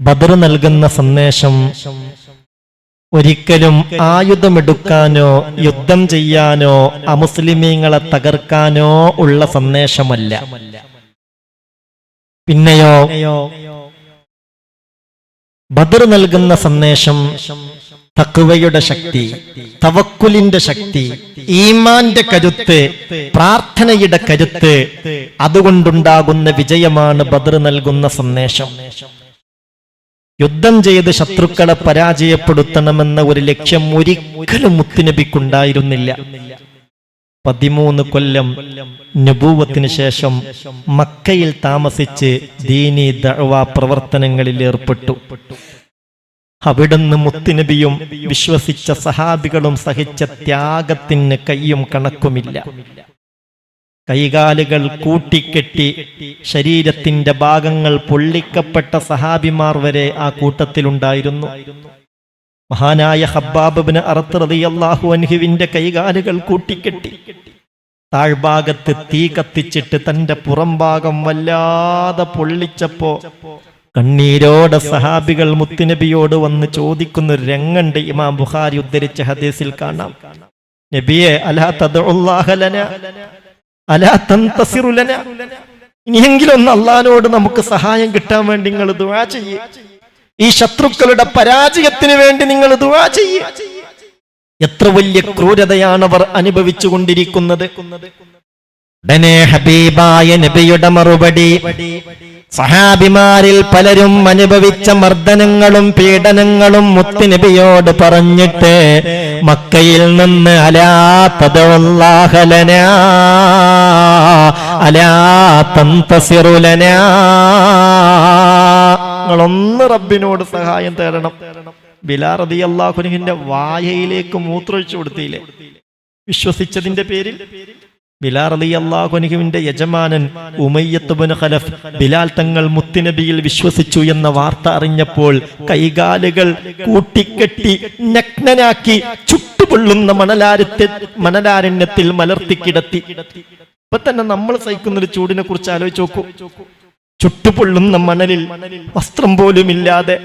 ബദർ നൽകുന്ന സന്ദേശം ഒരിക്കലും ആയുധമെടുക്കാനോ യുദ്ധം ചെയ്യാനോ അമുസ്ലിമീങ്ങളെ തകർക്കാനോ ഉള്ള സന്ദേശമല്ല. പിന്നെയോ ബദർ നൽകുന്ന സന്ദേശം തക്കുവയുടെ ശക്തി തവക്കുലിന്റെ ശക്തി ഈമാന്റെ കരുത്ത് പ്രാർത്ഥനയുടെ കരുത്ത് അതുകൊണ്ടുണ്ടാകുന്ന വിജയമാണ് ബദർ നൽകുന്ന സന്ദേശം. യുദ്ധം ചെയ്ത് ശത്രുക്കളെ പരാജയപ്പെടുത്തണമെന്ന ഒരു ലക്ഷ്യം ഒരിക്കലും മുത്തുനബിക്കുണ്ടായിരുന്നില്ല. പതിമൂന്ന് കൊല്ലം നബൂവത്തിന് ശേഷം മക്കയിൽ താമസിച്ച് ദീനി ദഅവ പ്രവർത്തനങ്ങളിൽ ഏർപ്പെട്ടു. അവിടുന്ന് മുത്തുനബിയും വിശ്വസിച്ച സഹാബികളും സഹിച്ച ത്യാഗത്തിന് കയ്യും കണക്കുമില്ല. കൈകാലുകൾ കൂട്ടിക്കെട്ടി ശരീരത്തിന്റെ ഭാഗങ്ങൾ പൊള്ളിക്കപ്പെട്ട സഹാബിമാർ വരെ ആ കൂട്ടത്തിലുണ്ടായിരുന്നു. മഹാനായ ഹബ്ബാബിന് അറത്തറിയാഹു അൻഹുവിന്റെ കൈകാലുകൾ കൂട്ടിക്കെട്ടി. താഴ്ഭാഗത്ത് തീ കത്തിച്ചിട്ട് തന്റെ പുറംഭാഗം വല്ലാതെ പൊള്ളിച്ചപ്പോ കണ്ണീരോടെ സഹാബികൾ മുത്തുനബിയോട് വന്ന് ചോദിക്കുന്ന ഒരു രംഗണ്ട് ഇമാം ബുഖാരി ഉദ്ധരിച്ച ഹദീസിൽ കാണാം. നബിയെ അലാ അലാ തന്തസിറുലന ഇനിയെങ്കിലും ഒന്ന് അള്ളഹാനോട് നമുക്ക് സഹായം കിട്ടാൻ വേണ്ടി നിങ്ങൾ ദുവാ ചെയ്യേ. ഈ ശത്രുക്കളുടെ പരാജയത്തിന് വേണ്ടി നിങ്ങൾ ദുവാ ചെയ്യേ. എത്ര വലിയ ക്രൂരതയാണ് അവർ അനുഭവിച്ചു കൊണ്ടിരിക്കുന്നത് ഉടനെ ഹബീബായ നബിയുടെ മറുപടി. സഹാബിമാരിൽ പലരും അനുഭവിച്ച മർദ്ദനങ്ങളും പീഡനങ്ങളും മുത്തുനബിയോട് പറഞ്ഞിട്ട് മക്കയിൽ നിന്ന് അലാ തദവല്ലാഹലന അലാ തന്തസിറുലന നിങ്ങളൊന്ന് റബ്ബിനോട് സഹായം തേടണം. ബിലാറതി അള്ളാഹുനുഹിന്റെ വായയിലേക്ക് മൂത്രൊഴിച്ചു കൊടുത്തില്ലേ? വിശ്വസിച്ചതിന്റെ പേരിൽ ബിലാൽ യജമാനൻ ഉമയ്യത്തുബിൻ ഖലഫ് ബിലാൽ തങ്ങൾ മുത്തുനബിയിൽ വിശ്വസിച്ചു എന്ന വാർത്ത അറിഞ്ഞപ്പോൾ കൈകാലുകൾ കൂട്ടിക്കെട്ടി നഗ്നനാക്കി ചുട്ടുപൊള്ളുന്ന മണലാരത്തെ മണലാരണ്യത്തിൽ മലർത്തിക്കിടത്തി ഇപ്പൊ തന്നെ നമ്മൾ സഹിക്കുന്ന ഒരു ചൂടിനെ കുറിച്ച് ആലോചിച്ച് നോക്കൂ. ചുട്ടുപൊള്ളുന്ന മണലിൽ വസ്ത്രം പോലും ഇല്ലാതെ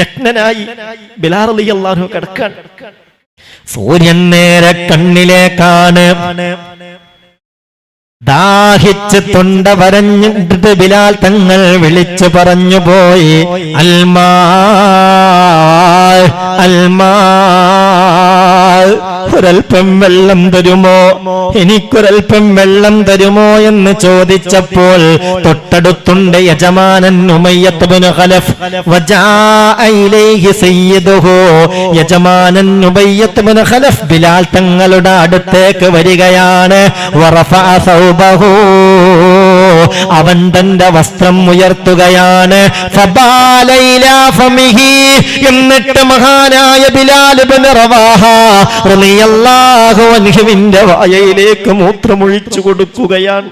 നഗ്നനായി ബിലാർ അള്ളാഹു കിടക്കാൻ സൂര്യൻ നേരെ കണ്ണിലേക്കാണ്. ദാഹിച്ച് തൊണ്ട വരഞ്ഞിട്ട് ബിലാൽ തങ്ങൾ വിളിച്ചു പറഞ്ഞു പോയി അൽമാ അൽമാ. ഒരൽപ്പം വെള്ളം തരുമോ? എനിക്കൊരൽപ്പം വെള്ളം തരുമോ എന്ന് ചോദിച്ചപ്പോൾ തൊട്ടടുത്തുണ്ട് യജമാനൻ ഉമയ്യത്തുബിന് ഖലഫ്. യജമാനൻ ഉമയ്യത്തുബിന് ഖലഫ് ബിലാൽ തങ്ങളുടെ അടുത്തേക്ക് വരികയാണ്. വറഫ സൗബഹു. അവൻ തന്റെ വസ്ത്രം ഉയർത്തുകയാണ്. എന്നിട്ട് മഹാനായ അൻഹുവിന്റെ വായയിലേക്ക് മൂത്രമൊഴിച്ചു കൊടുക്കുകയാണ്.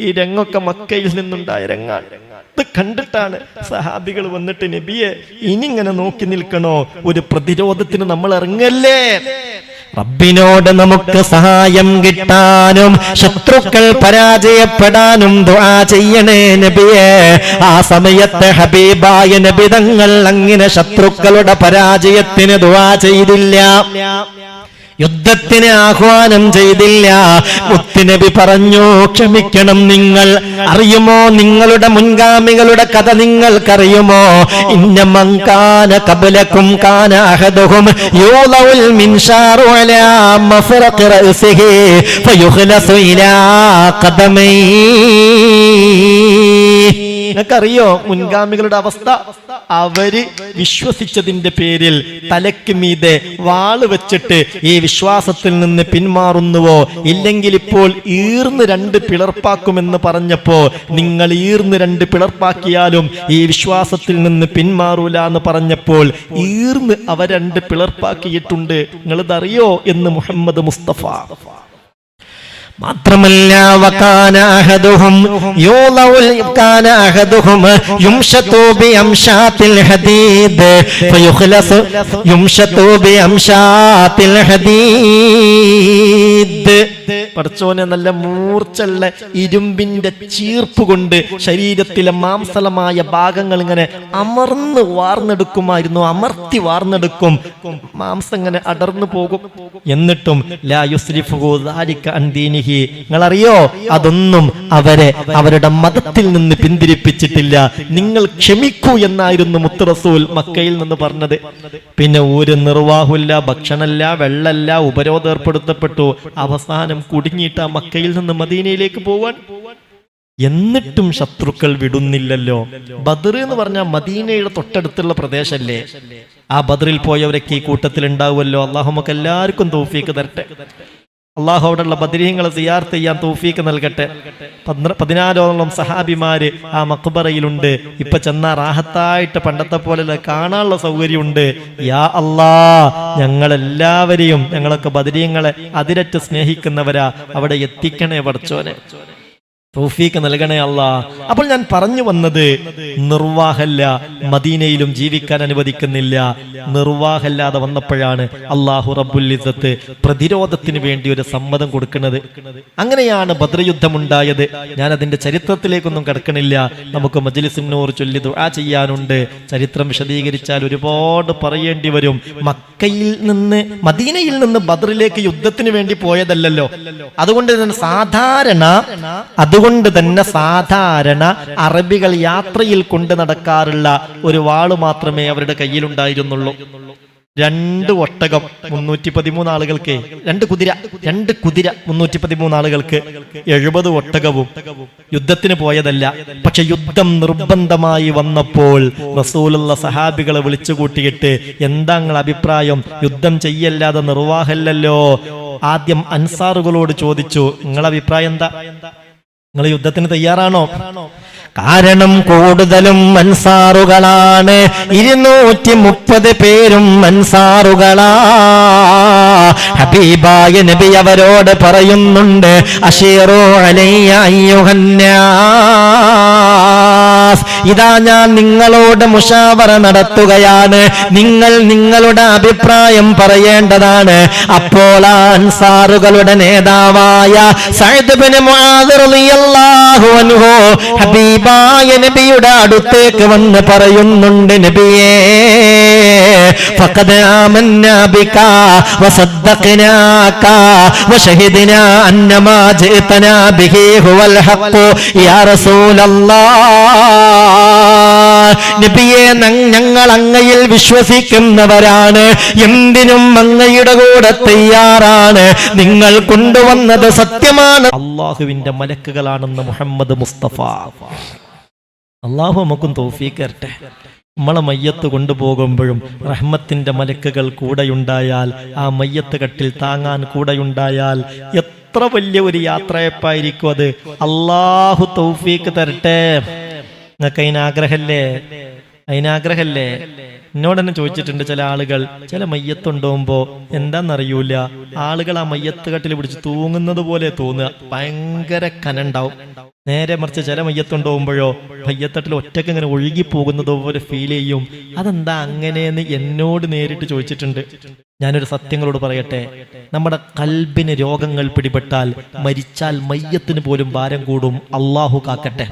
ഈ രംഗൊക്കെ മക്കയിൽ നിന്നുണ്ടായ രംഗാണ്. ഇത് കണ്ടിട്ടാണ് സഹാബികൾ വന്നിട്ട് നബിയെ ഇനി ഇങ്ങനെ നോക്കി നിൽക്കണോ? ഒരു പ്രതിരോധത്തിന് നമ്മൾ ഇറങ്ങല്ലേ? റബ്ബിനോട് നമുക്ക് സഹായം കിട്ടാനും ശത്രുക്കൾ പരാജയപ്പെടാനും ദുആ ചെയ്യണേ നബിയെ. ആ സമയത്തെ ഹബീബായ നബിതങ്ങൾ അങ്ങനെ ശത്രുക്കളുടെ പരാജയത്തിന് ദുആ ചെയ്തില്ല. യുദ്ധത്തിന് ആഹ്വാനം ചെയ്തില്ല. മുത്തുനബി പറഞ്ഞു ക്ഷമിക്കണം നിങ്ങൾ. അറിയുമോ? നിങ്ങളുടെ മുൻഗാമികളുടെ കഥ നിങ്ങൾക്കറിയുമോ? ഇന്ന മങ്കാന കബലക്കും കാന അഹദുഹും യൂളഉൽ മിൻഷാറു അലാ മഫറഖി റഅസിഹി ഇലാ അവസ്ഥ? അവർ വിശ്വസിച്ചതിന്റെ പേരിൽ തലയ്ക്ക് മീതെ വാൾ വെച്ചിട്ട് ഈ വിശ്വാസത്തിൽ നിന്ന് പിന്മാറുന്നുവോ? ഇല്ലെങ്കിൽ ഇപ്പോൾ ഈർന്ന് രണ്ട് പിളർപ്പാക്കുമെന്ന് പറഞ്ഞപ്പോ നിങ്ങൾ ഈർന്ന് രണ്ട് പിളർപ്പാക്കിയാലും ഈ വിശ്വാസത്തിൽ നിന്ന് പിന്മാറൂല എന്ന് പറഞ്ഞപ്പോൾ ഈർന്ന് അവ രണ്ട് പിളർപ്പാക്കിയിട്ടുണ്ട്. നിങ്ങളിതറിയോ എന്ന് മുഹമ്മദ് മുസ്തഫ? മാത്രമല്ല വകാന അഹദുഹും യൂളഉൽ കാന അഹദുഹും യുംശതു ബി ഹദീദ് ഫയുഖ്ലസു യുംശതു ബി ഹദീദ്. പഠിച്ചോനെ നല്ല മൂർച്ചുള്ള ഇരുമ്പിന്റെ ചീർപ്പ് കൊണ്ട് ശരീരത്തിലെ മാംസലമായ ഭാഗങ്ങൾ ഇങ്ങനെ അമർന്ന് വാർന്നെടുക്കുമായിരുന്നു. അമർത്തി വാർന്നെടുക്കും. മാംസം ഇങ്ങനെ അടർന്നു പോകും. എന്നിട്ടും. നിങ്ങളറിയോ? അതൊന്നും അവരെ അവരുടെ മതത്തിൽ നിന്ന് പിന്തിരിപ്പിച്ചിട്ടില്ല. നിങ്ങൾ ക്ഷമിക്കൂ എന്നായിരുന്നു മുത്തറസൂൽ മക്കയിൽ നിന്ന് പറഞ്ഞത്. പിന്നെ ഒരു നിർവാഹമില്ല ഭക്ഷണമല്ല വെള്ളമല്ല ഉപരോധം ഏർപ്പെടുത്തപ്പെട്ടു. അവസാനം കുടുങ്ങിയിട്ട് ആ മക്കയിൽ നിന്ന് മദീനയിലേക്ക് പോവാൻ. എന്നിട്ടും ശത്രുക്കൾ വിടുന്നില്ലല്ലോ. ബദർ എന്ന് പറഞ്ഞാൽ മദീനയുടെ തൊട്ടടുത്തുള്ള പ്രദേശല്ലേ? ആ ബദറിൽ പോയവരൊക്കെ ഈ കൂട്ടത്തിൽ ഉണ്ടാവുമല്ലോ അള്ളാഹുമൊക്കെ എല്ലാവർക്കും തോഫിക്ക് തരട്ടെ. അള്ളാഹു അവിടെയുള്ള ബദരീങ്ങളെ സിയാർത്ത് ചെയ്യാൻ തൗഫീക്ക് നൽകട്ടെ. പതിനാലോളം സഹാബിമാര് ആ മക്ബറയിലുണ്ട്. ഇപ്പൊ ചെന്നാ റാഹത്തായിട്ട് പണ്ടത്തെ പോലെ കാണാനുള്ള സൗകര്യമുണ്ട്. യാ അല്ലാ ഞങ്ങളെല്ലാവരെയും ഞങ്ങളൊക്കെ ബദരീങ്ങളെ അതിരറ്റ് സ്നേഹിക്കുന്നവരാ. അവിടെ എത്തിക്കണേ പഠിച്ചോനെ തൗഫീക്ക് നൽകണേ അല്ല. അപ്പോൾ ഞാൻ പറഞ്ഞു വന്നത് നിർവാഹല്ല മദീനയിലും ജീവിക്കാൻ അനുവദിക്കുന്നില്ല. നിർവാഹല്ലാതെ വന്നപ്പോഴാണ് അള്ളാഹു റബ്ബുൽ ഇസ്സത്ത് പ്രതിരോധത്തിന് വേണ്ടി ഒരു സമ്മതം കൊടുക്കുന്നത്. അങ്ങനെയാണ് ഭദ്രയുദ്ധമുണ്ടായത് ഞാൻ അതിന്റെ ചരിത്രത്തിലേക്കൊന്നും കിടക്കണില്ല. നമുക്ക് മജ്ലിസിനോർ ചൊല്ലി ദുആ ചെയ്യാനുണ്ട്. ചരിത്രം വിശദീകരിച്ചാൽ ഒരുപാട് പറയേണ്ടി വരും. മക്കയിൽ നിന്ന് മദീനയിൽ നിന്ന് ബദ്രിലേക്ക് യുദ്ധത്തിന് വേണ്ടി പോയതല്ലല്ലോ. അതുകൊണ്ട് തന്നെ സാധാരണ അതുകൊണ്ട് തന്നെ സാധാരണ അറബികൾ യാത്രയിൽ കൊണ്ട് നടക്കാറുള്ള ഒരു വാൾ മാത്രമേ അവരുടെ കയ്യിലുണ്ടായിരുന്നുള്ളൂ. രണ്ട് ഒട്ടകം മുന്നൂറ്റി പതിമൂന്ന് ആളുകൾക്ക് രണ്ട് കുതിര രണ്ട് കുതിര മുന്നൂറ്റി പതിമൂന്ന് ആളുകൾക്ക് എഴുപത് ഒട്ടകവും യുദ്ധത്തിന് പോയതല്ല. പക്ഷെ യുദ്ധം നിർബന്ധമായി വന്നപ്പോൾ റസൂലുള്ള സഹാബികളെ വിളിച്ചു കൂട്ടിയിട്ട് എന്താ അഭിപ്രായം? യുദ്ധം ചെയ്യല്ലാതെ നിർവാഹമല്ലല്ലോ? ആദ്യം അൻസാറുകളോട് ചോദിച്ചു നിങ്ങളഭിപ്രായം എന്താ? നിങ്ങൾ യുദ്ധത്തിന് തയ്യാറാണോ? കാരണം കൂടുതലും മൻസാറുകളാണ്. ഇരുന്നൂറ്റി മുപ്പത് പേരും മൻസാറുകളാ. ഹബീബായ നബി അവരോട് പറയുന്നുണ്ട് അഷീറോ അലയ്യ അയ്യുഹന്നാസ്. ഇതാ ഞാൻ നിങ്ങളോട് മുഷാവറ നടത്തുകയാണ്. നിങ്ങൾ നിങ്ങളുടെ അഭിപ്രായം പറയേണ്ടതാണ്. അപ്പോൾ അൻസാറുകളുടെ നേതാവായ ഹബീബായ നബിയുടെ അടുത്തേക്ക് വന്ന് പറയുന്നുണ്ട് നബിയേ. ഫഖദ് ആമന്നാ ബിക വസദ്ദഖനാക വശഹിദ്നാ അന്നമാ ജിഅതനാ ബിഹി ഹുവൽ ഹഖ്. യാ റസൂലല്ലാഹ് നബിയെ ഞങ്ങൾ അങ്ങയിൽ വിശ്വസിക്കുന്നവരാണ്. എന്തിനും അങ്ങയുടെ കൂടെ തയ്യാറാണ്. നിങ്ങൾ കൊണ്ടുവന്നത് സത്യമാണ്. അള്ളാഹുവിന്റെ മലക്കുകളാണെന്ന് മുഹമ്മദ് മുസ്തഫ. അള്ളാഹു നമുക്കും തോഫീക്ക് തരട്ടെ. നമ്മളെ മയ്യത്ത് കൊണ്ടുപോകുമ്പോഴും റഹ്മത്തിന്റെ മലക്കുകൾ കൂടെയുണ്ടായാൽ ആ മയ്യത്ത് കട്ടിൽ താങ്ങാൻ കൂടെയുണ്ടായാൽ എത്ര വലിയ ഒരു യാത്രയപ്പായിരിക്കും അത്. അള്ളാഹു തൗഫീക്ക് തരട്ടെ. നിങ്ങൾക്ക് അതിനാഗ്രഹല്ലേ അതിനാഗ്രഹല്ലേ എന്നോട് തന്നെ ചോദിച്ചിട്ടുണ്ട് ചില ആളുകൾ ചില മയ്യത്ത് ഉണ്ടാവുമ്പോ എന്താന്നറിയൂല? ആളുകൾ ആ മയ്യത്ത് കട്ടിൽ പിടിച്ച് തൂങ്ങുന്നത് പോലെ തോന്നുക. ഭയങ്കര കനുണ്ടാവും. നേരെ മറിച്ച് ചില മയ്യത്തുണ്ടാവുമ്പോഴോ മയ്യത്തട്ടിൽ ഒറ്റയ്ക്ക് ഇങ്ങനെ ഒഴുകി പോകുന്നത് പോലെ ഫീൽ ചെയ്യും. അതെന്താ അങ്ങനെയെന്ന് എന്നോട് നേരിട്ട് ചോദിച്ചിട്ടുണ്ട്. ഞാനൊരു സത്യങ്ങളോട് പറയട്ടെ. നമ്മുടെ കൽബിന് രോഗങ്ങൾ പിടിപെട്ടാൽ മരിച്ചാൽ മയ്യത്തിന് പോലും ഭാരം കൂടും. അള്ളാഹു കാക്കട്ടെ.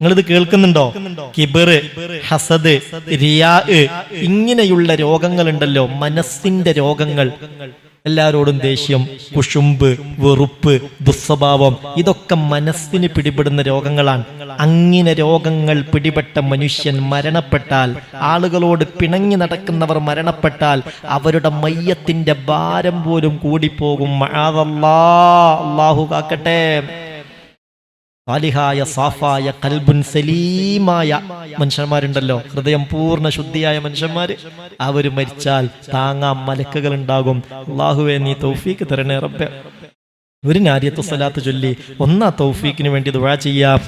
നിങ്ങളിത് കേൾക്കുന്നുണ്ടോ? കിബറ് ഹസദ് റിയാ ഇങ്ങനെയുള്ള രോഗങ്ങളുണ്ടല്ലോ. മനസ്സിന്റെ രോഗങ്ങൾ. എല്ലാവരോടും ദേഷ്യം കുഷുമ്പ് വെറുപ്പ് ദുസ്വഭാവം ഇതൊക്കെ മനസ്സിന് പിടിപെടുന്ന രോഗങ്ങളാണ്. അങ്ങനെ രോഗങ്ങൾ പിടിപെട്ട മനുഷ്യൻ മരണപ്പെട്ടാൽ ആളുകളോട് പിണങ്ങി നടക്കുന്നവർ മരണപ്പെട്ടാൽ അവരുടെ മയ്യത്തിന്റെ ഭാരം പോലും കൂടിപ്പോകും. അള്ളാഹു കാക്കട്ടെ. സാലിഹായ സാഫായ കൽബുൻ സലീമായ മനുഷ്യന്മാരുണ്ടല്ലോ. ഹൃദയം പൂർണ ശുദ്ധിയായ മനുഷ്യന്മാര്. അവർ മരിച്ചാൽ താങ്ങാം മലക്കുകൾ ഉണ്ടാകും. അള്ളാഹുവെ നീ തൗഫീക്ക് തരണേ റബ്ബെ. ഒരു നാരിയത്ത് സലാത്ത് ചൊല്ലി ഒന്നാ തൗഫീക്കിന് വേണ്ടി ദുആ ചെയ്യാം.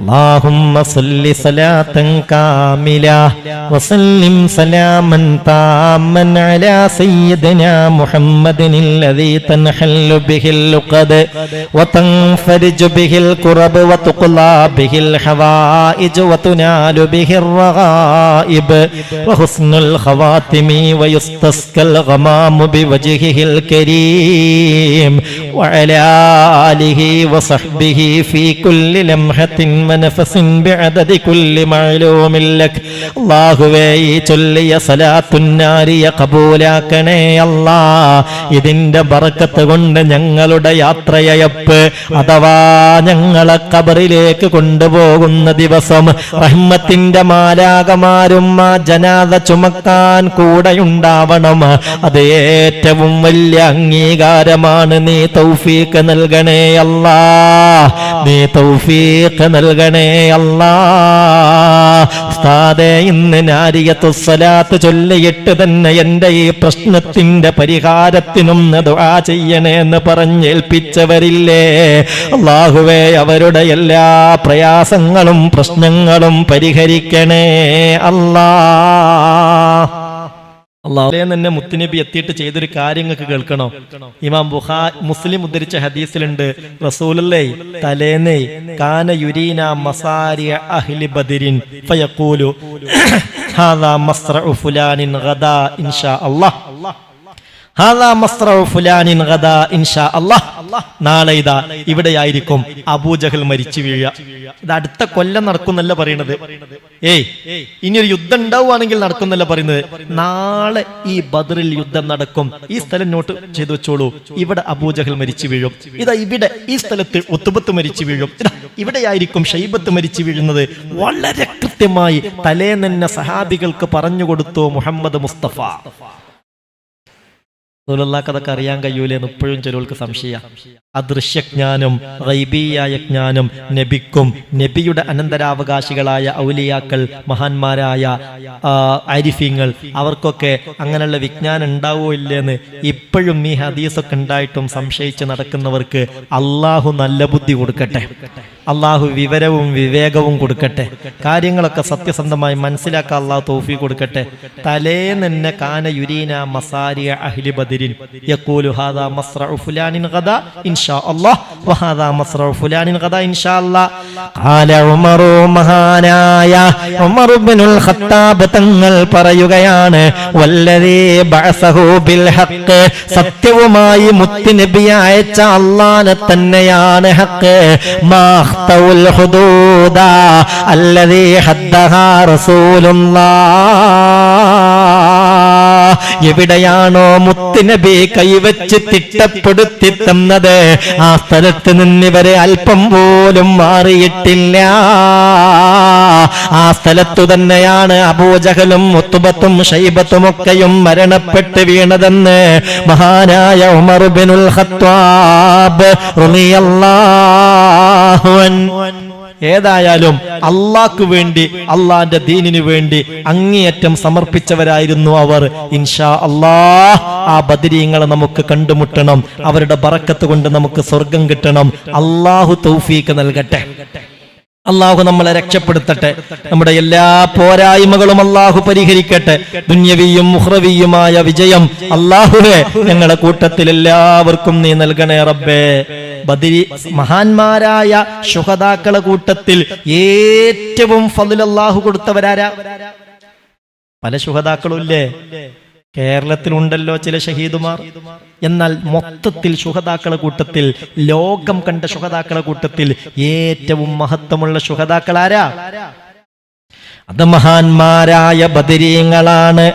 അല്ലാഹുമ്മ സല്ലി സലാതൻ കാമില വസല്ലിം സലാമൻ താമൻ അലാ സയ്യിദനാ മുഹമ്മദിനിൽ ലദീ തൻഹല്ലു ബിഹിൽ ലുഖദ് വതൻഫരിജു ബിഹിൽ കുറബ് വതുഖ്ലാ ബിഹിൽ ഹവായിജ് വതുനാലു ബിഹിർ റഗായിബ് വഹുസ്നുൽ ഖവാതിമി വയസ്തസ്കൽ ഗമാമു ബിവജ്ഹിഹിൽ കരീം വഅ وعلى آله وصحبه في كل لمحة ونفس بعدد كل معلوم لك അള്ളാഹുവേ ഈ ചൊല്ലിയ സലാത്തുന്നാരിയ കബൂലാക്കണേ അല്ലാ ഇതിന്റെ ബറക്കത്ത് കൊണ്ട് ഞങ്ങളുടെ യാത്രയയപ്പ് അഥവാ ഞങ്ങളെ കബറിലേക്ക് കൊണ്ടുപോകുന്ന ദിവസം റഹ്മത്തിന്റെ മാലാകമാരും ആ ജനാദ ചുമക്കാൻ കൂടെയുണ്ടാവണം അത് ഏറ്റവും വലിയ അംഗീകാരമാണ് നീ തൗഫീക്ക് നൽകണേ അല്ലാ. നീ തൗഫീക്ക് നൽകണേ അല്ലാ. ഉസ്താദേ ഇന്ന് നാരിയത്തു സ്വലാത്ത് ചൊല്ലിയിട്ട് തന്നെ എന്റെ ഈ പ്രശ്നത്തിന്റെ പരിഹാരത്തിനും ദുആ ചെയ്യണേ എന്ന് പറഞ്ഞേൽപ്പിച്ചവരില്ലേ? അള്ളാഹുവേ അവരുടെ എല്ലാ പ്രയാസങ്ങളും പ്രശ്നങ്ങളും പരിഹരിക്കണേ അല്ലാ. അള്ളാഹുലേ തന്നെ മുത്തുനബി എത്തിയിട്ട് ചെയ്തൊരു കാര്യങ്ങൾക്ക് കേൾക്കണോ? ഇമാം ബുഹാ മുസ്ലിം ഉദ്ധരിച്ച ഹദീസിലുണ്ട് റസൂലല്ലേ തലേന്നേ കാന യുരീന മസാരിയ അഹ്ലി ബദിരിൻ ഫയഖൂലു ഹാദാ മസ്റഉ ഫുലാനിൻ ഗദാ ഇൻഷാ അല്ലാഹ് നാളെ ഇതാ ഇവിടെയായിരിക്കും അബൂജഹൽ മരിച്ചു വീഴ. ഇത് അടുത്ത കൊല്ലം നടക്കുന്നല്ല പറയണത്. ഏയ് ഇനി ഒരു യുദ്ധം ഉണ്ടാവുകയാണെങ്കിൽ നടക്കുന്നല്ല പറയുന്നത്. നാളെ ഈ ബദറിൽ യുദ്ധം നടക്കും. ഈ സ്ഥലം നോട്ട് ചെയ്തു വെച്ചോളൂ. ഇവിടെ അബൂജഹൽ മരിച്ചു വീഴും. ഇതാ ഇവിടെ ഈ സ്ഥലത്ത് ഒത്തുപത്ത് മരിച്ചു വീഴും. ഇവിടെ ഇവിടെയായിരിക്കും ഷൈബത്ത് മരിച്ചു വീഴുന്നത്. വളരെ കൃത്യമായി തലേന്നെന്നെ സഹാബികൾക്ക് പറഞ്ഞു കൊടുത്തു മുഹമ്മദ് മുസ്തഫ. റസൂലുള്ളാഹിക്ക് അതൊക്കെ അറിയാൻ കഴിയൂലെന്ന് ഇപ്പോഴും ചിലർക്ക് സംശയ. അദൃശ്യജ്ഞാനം റൈബിയായ ജ്ഞാനം നബിക്കും നബിയുടെ അനന്തരാവകാശികളായ ഔലിയാക്കൾ മഹാന്മാരായ ആ, ആരിഫീങ്ങൾ അവർക്കൊക്കെ അങ്ങനെയുള്ള വിജ്ഞാനം ഉണ്ടാവോ ഇല്ലേന്ന് ഇപ്പോഴും ഈ ഹദീസൊക്കെ ഉണ്ടായിട്ടും സംശയിച്ച് നടക്കുന്നവർക്ക് അള്ളാഹു നല്ല ബുദ്ധി കൊടുക്കട്ടെ. അള്ളാഹു വിവരവും വിവേകവും കൊടുക്കട്ടെ. കാര്യങ്ങളൊക്കെ സത്യസന്ധമായി മനസ്സിലാക്കാൻ അള്ളാഹു തോഫി കൊടുക്കട്ടെ. തലേന്നെ കാന യുരീന മസാരിയ അഹ്ലി ബദിരിൻ. യക്കൂലു ഹാദാ മസ്റഉ ഫുലാനിൻ ഗദാ ഇൻഷാ അല്ലാഹ് വഹാദാ മസ്റഉ ഫുലാനിൻ ഗദാ ഇൻഷാ അല്ലാഹ് ഖാല ഉമറു മഹാനായ ഉമർ ഇബ്നുൽ ഖത്താബ് തങ്ങൾ പറയുകയാണ് വല്ലദീ ബഅസഹു ബിൽ ഹഖ് സത്യവുമായി മുത്തുനബി അയച്ച അള്ളാനെ തന്നെയാണ് ഹക്ക് മാഖ്തഉൽ ഹുദൂദ അല്ലദീ ഹദ്ദഹാ റസൂലുള്ളാഹ്. എവിടെയാണോ മുത്തുനബി കൈവച്ച് തിട്ടപ്പെടുത്തി തന്നത് ആ സ്ഥലത്ത് നിന്നിവരെ അല്പം പോലും മാറിയിട്ടില്ല. ആ സ്ഥലത്തു തന്നെയാണ് അബൂജഹലും മുത്തുബത്തും ഷൈബത്തും ഒക്കെയും മരണപ്പെട്ട് വീണതെന്ന് മഹാനായ ഉമർ ബിനുൽ റളിയല്ലാഹു അൻഹു ഏതായാലും അള്ളാഹ്ക്ക് വേണ്ടി അള്ളാന്റെ ദീനിനു വേണ്ടി അങ്ങേയറ്റം സമർപ്പിച്ചവരായിരുന്നു അവർ. ഇൻഷാ അള്ളാഹ് ആ ബദരീങ്ങളെ നമുക്ക് കണ്ടുമുട്ടണം. അവരുടെ ബറക്കത്ത് കൊണ്ട് നമുക്ക് സ്വർഗം കിട്ടണം. അള്ളാഹു തൗഫീക്ക് നൽകട്ടെ. അള്ളാഹു നമ്മളെ രക്ഷപ്പെടുത്തട്ടെ. നമ്മുടെ എല്ലാ പോരായ്മകളും അള്ളാഹു പരിഹരിക്കട്ടെ. ദുന്യവിയും മുഹ്റവിയുമായ വിജയം അള്ളാഹുവെ ഞങ്ങളുടെ കൂട്ടത്തിൽ എല്ലാവർക്കും നീ നൽകണേ റബ്ബേ. ബദിരി മഹാന്മാരായ ശുഹതാക്കളെ കൂട്ടത്തിൽ ഏറ്റവും ഫലുലല്ലാഹു കൊടുത്തവരാരാ? പല ശുഹതാക്കളും ഇല്ലേ കേരളത്തിലുണ്ടല്ലോ ചില ഷഹീദുമാർ. എന്നാൽ മൊത്തത്തിൽ ശുഹതാക്കളെ കൂട്ടത്തിൽ ലോകം കണ്ട ശുഹതാക്കളെ കൂട്ടത്തിൽ ഏറ്റവും മഹത്വമുള്ള ശുഹതാക്കൾ ആരാ അത് മഹാന്മാരായ ബദരീങ്ങളാണ്